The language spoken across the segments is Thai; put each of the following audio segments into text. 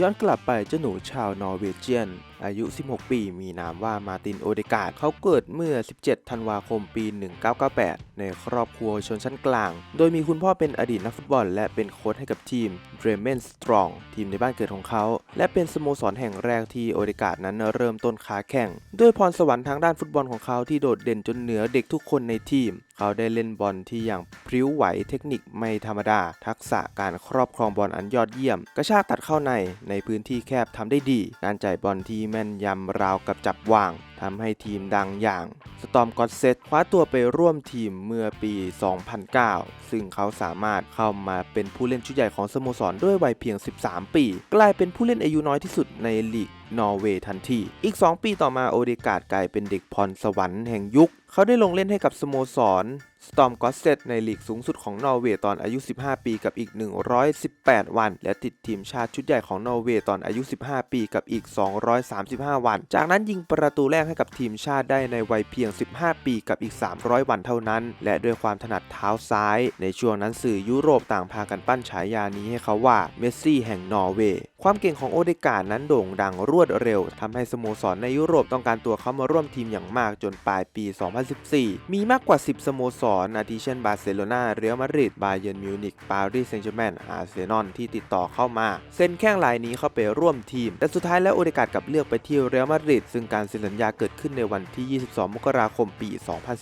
ย้อนกลับไปเจ้าหนูชาวนอร์เวเจียน อายุ 16 ปี มีนามว่ามาตินโอเดกาดเขาเกิดเมื่อ 17 ธันวาคมปี 1998 ในครอบครัวชนชั้นกลาง โดยมีคุณพ่อเป็นอดีตนักฟุตบอล และเป็นโค้ชให้กับทีมเดรเมนสตรองทีมในบ้านเกิดของเขา และเป็นสโมสรแห่งแรกที่โอเดกาดนั้นเริ่มต้นค้าแข่ง ด้วยพรสวรรค์ทางด้านฟุตบอลของเขาที่โดดเด่นจนเหนือเด็กทุกคนในทีม เขาได้เล่นบอลที่อย่างพริ้วไหวเทคนิคไม่ธรรมดา ทักษะการครอบครองบอลอันยอดเยี่ยม กระชากตัดเข้าในในพื้นที่แคบทำได้ดี การจ่ายบอลที่แม่นยำราวกับจับวาง ทำให้ทีมดังอย่างสตอมกอตเซตคว้าตัวไปร่วมทีมเมื่อปี 2009 ซึ่งเขาสามารถเข้ามาเป็นผู้เล่นชุดใหญ่ของสโมสรด้วยวัยเพียง 13 ปี กลายเป็นผู้เล่นอายุน้อยที่สุดในลีกนอร์เวย์ทันที อีก 2 ปีต่อมาโอเดกาดกลายเป็นเด็กพรสวรรค์แห่งยุค เขาได้ลงเล่นให้กับสโมสรสตอมกอสเซตในลีกสูงสุดของนอร์เวย์ตอนอายุ 15 ปีกับอีก 118 วัน และติดทีมชาติชุดใหญ่ของนอร์เวย์ตอนอายุ 15 ปีกับอีก 235 วัน จากนั้นยิงประตูแรกให้กับทีมชาติได้ในวัยเพียง 15 ปีกับอีก 300 วันเท่านั้น และด้วยความถนัดเท้าซ้าย ในช่วงนั้นสื่อยุโรปต่างพากันปั้นฉายานี้ให้เขาว่าเมสซี่แห่งนอร์เวย์ ความเก่งของโอเดกาดนั้นโด่งดังรวดเร็วทำให้สโมสรในยุโรปต้องการตัวเขามาร่วมทีมอย่างมากจนปลายปี 2014 มีมากกว่า 10 สโมสรอาทิเช่นบาร์เซโลนาเรอัลมาดริดบาเยิร์นมิวนิกปารีสแซงต์แชร์แมงอาร์เซนอลที่ติดต่อเข้ามา เซ็นแข้งรายนี้เข้าไปร่วมทีม แต่สุดท้ายแล้วโอเดกาดกลับเลือกไปที่เรอัลมาดริดซึ่งการเซ็นสัญญาเกิดขึ้นในวันที่ 22 มกราคมปี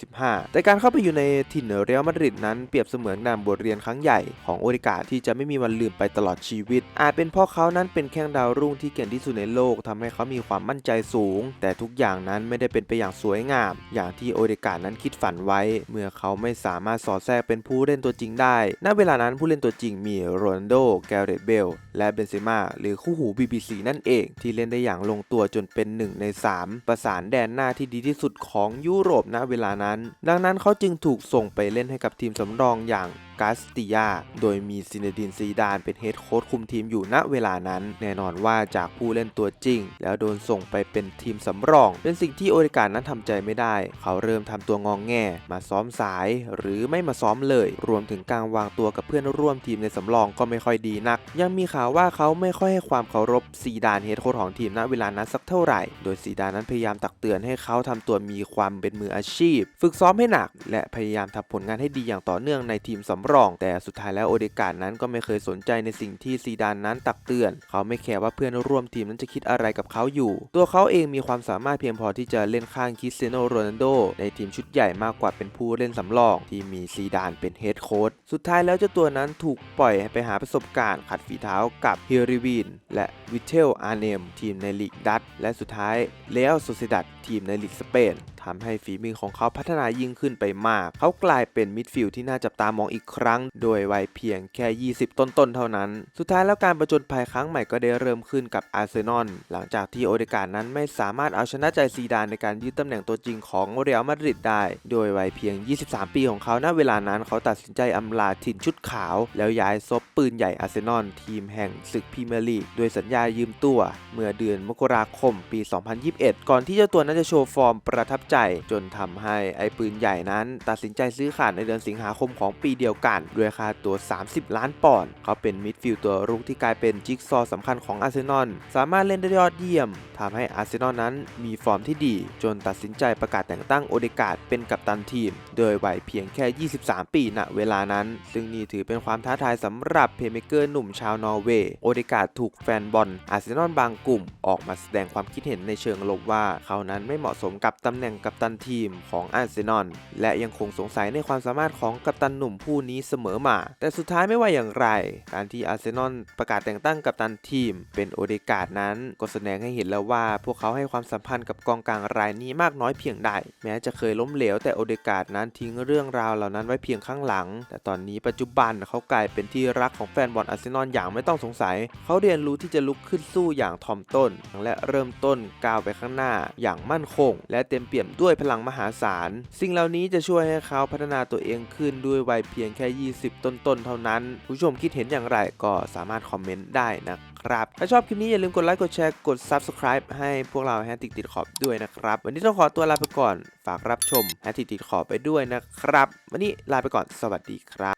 2015 แต่การเข้าไปอยู่ในถิ่นเรอัลมาดริดนั้นเปรียบเสมือนนำบทเรียนครั้งใหญ่ของโอเดกาดที่จะไม่มีวันลืมไปตลอดชีวิต อาจเป็นเพราะเขานั้นเป็นแข้งดาวรุ่งที่เก่งที่สุดในโลกทำให้เขามีความมั่นใจสูง แต่ทุกอย่างนั้นไม่ได้เป็นไปอย่างสวยงาม อย่างที่โอเดกาดนั้นคิดฝันไว้ เมื่อเขาไม่สามารถสอดแทรกเป็นผู้เล่นตัวจริงได้ ณ เวลานั้นผู้เล่นตัวจริงมีโรนัลโด แกเรตเบล และเบนเซม่าหรือคู่หู BBC นั่นเอง ที่เล่นได้อย่างลงตัวจนเป็นหนึ่งใน 3 ประสานแดนหน้าที่ดีที่สุดของยุโรปณเวลานั้น ดังนั้นเขาจึงถูกส่งไปเล่นให้กับทีมสำรองอย่างกาสติยา โดยมีซินเนดินซีดานเป็นเฮดโค้ชคุมทีมอยู่ณเวลานั้น แน่นอนว่าจากผู้เล่นตัวจริง แล้วโดนส่งไปเป็นทีมสำรอง เป็นสิ่งที่โอเดการนั้นทำใจไม่ได้ เขาเริ่มทำตัวงองแงมาซ้อมสาย หรือไม่มาซ้อมเลย รวมถึงการวางตัวกับเพื่อนร่วมทีมในสำรองก็ไม่ค่อยดีนัก ยังมีข่าวว่าเขาไม่ค่อยให้ความเคารพซีดานเฮดโค้ชของทีมณเวลานั้นสักเท่าไหร่ โดยซีดานนั้นพยายามตักเตือนให้เขาทำตัวมีความเป็นมืออาชีพ ฝึกซ้อมให้หนัก และพยายามทำผลงานให้ดีอย่างต่อเนื่องในทีมสำรอง แต่สุดท้ายแล้วโอเดกาดนั้นก็ไม่เคยสนใจในสิ่งที่ซีดานนั้นตักเตือน เขาไม่แคร์ว่าเพื่อนร่วมทีมนั้นจะคิดอะไรกับเขาอยู่ ตัวเขาเองมีความสามารถเพียงพอที่จะเล่นข้างคริสเตียโนโรนัลโดในทีมชุดใหญ่มากกว่าเป็นผู้เล่นสำรอง ที่มีซีดานเป็นเฮดโค้ชสุดท้ายแล้วเจ้าตัวนั้นถูกปล่อยไปหาประสบการณ์ขัดฝีเท้ากับฮิริวีนและวิเทลอาร์เนมทีมในลีกดัตและสุดท้ายเลอัลโซเซดัตทีมในลีกสเปน ทำให้ฝีมือของเขาพัฒนายิ่งขึ้นไปมาก เขากลายเป็นมิดฟิลด์ที่น่าจับตามองอีกครั้ง โดยวัยเพียงแค่ 20 ต้นๆ เท่านั้น สุดท้ายแล้วการประจนภัยครั้งใหม่ก็ได้เริ่มขึ้นกับอาร์เซนอล หลังจากที่โอเดการ์นั้นไม่สามารถเอาชนะใจซีดานในการยึดตำแหน่งตัวจริงของเรอัลมาดริดได้ โดยวัยเพียง 23 ปีของเขาณเวลานั้นเขาตัดสินใจอำลาถิ่นชุดขาว แล้วย้ายซบปืนใหญ่อาร์เซนอลทีมแห่งศึกพรีเมียร์ลีกโดยสัญญายืมตัว เมื่อเดือนมกราคมปี 2021 ก่อนที่เจ้าตัวนั้นจะโชว์ฟอร์มประทับใจจนทำให้ไอ้ปืนใหญ่นั้น ตัดสินใจซื้อขาดในเดือนสิงหาคมของปีเดียวกันด้วยค่าตัว 30 ล้านปอนด์เขาเป็นมิดฟิลด์ตัวรุกที่กลายเป็นจิ๊กซอว์สำคัญของอาร์เซนอลสามารถเล่นได้ยอดเยี่ยมทำให้อาร์เซนอลนั้นมีฟอร์มที่ดี จนตัดสินใจประกาศแต่งตั้งโอเดกาดเป็นกัปตันทีม โดยวัยเพียงแค่ 23 ปีณเวลานั้น ซึ่งนี่ถือเป็นความท้าทายสำหรับเพเมเกอร์หนุ่มชาวนอร์เวย์โอเดกาดถูกแฟนบอลอาร์เซนอลบางกลุ่ม ออกมาแสดงความคิดเห็นในเชิงลบว่า เขานั้นไม่เหมาะสมกับตำแหน่งกัปตันทีมของอาร์เซนอลและยังคงสงสัยในความสามารถของกัปตันหนุ่มผู้นี้เสมอมา แต่สุดท้ายไม่ว่าอย่างไร การที่อาร์เซนอลประกาศแต่งตั้งกัปตันทีม เป็นโอเดกาดนั้นก็แสดงให้เห็นแล้วว่า พวกเขาให้ความสัมพันธ์กับกองกลางรายนี้มากน้อยเพียงใด แม้จะเคยล้มเหลวแต่โอเดกาดนั้นทิ้งเรื่องราวเหล่านั้นไว้เพียงข้างหลัง แต่ตอนนี้ปัจจุบันเขากลายเป็นที่รักของแฟนบอลอาร์เซนอลอย่างไม่ต้องสงสัย เขาเรียนรู้ที่จะลุกขึ้นสู้อย่างถ่อมต้น และเริ่มต้นก้าวไปข้างหน้าอย่างมั่นคง และเต็มเปี่ยมด้วยพลังมหาศาล สิ่งเหล่านี้จะช่วยให้เขาพัฒนาตัวเองขึ้นด้วยวัยเพียงแค่ 20 ต้นๆ เท่านั้น ผู้ชมคิดเห็นอย่างไรก็สามารถคอมเมนต์ได้นะครับ ถ้าชอบคลิปนี้อย่าลืมกดไลค์ กดแชร์ กด Subscribe ให้พวกเราแฮติกติดขอบด้วยนะครับ วันนี้ต้องขอตัวลาไปก่อน ฝากรับชมแฮติกติดขอบไปด้วยนะครับ วันนี้ลาไปก่อน สวัสดีครับ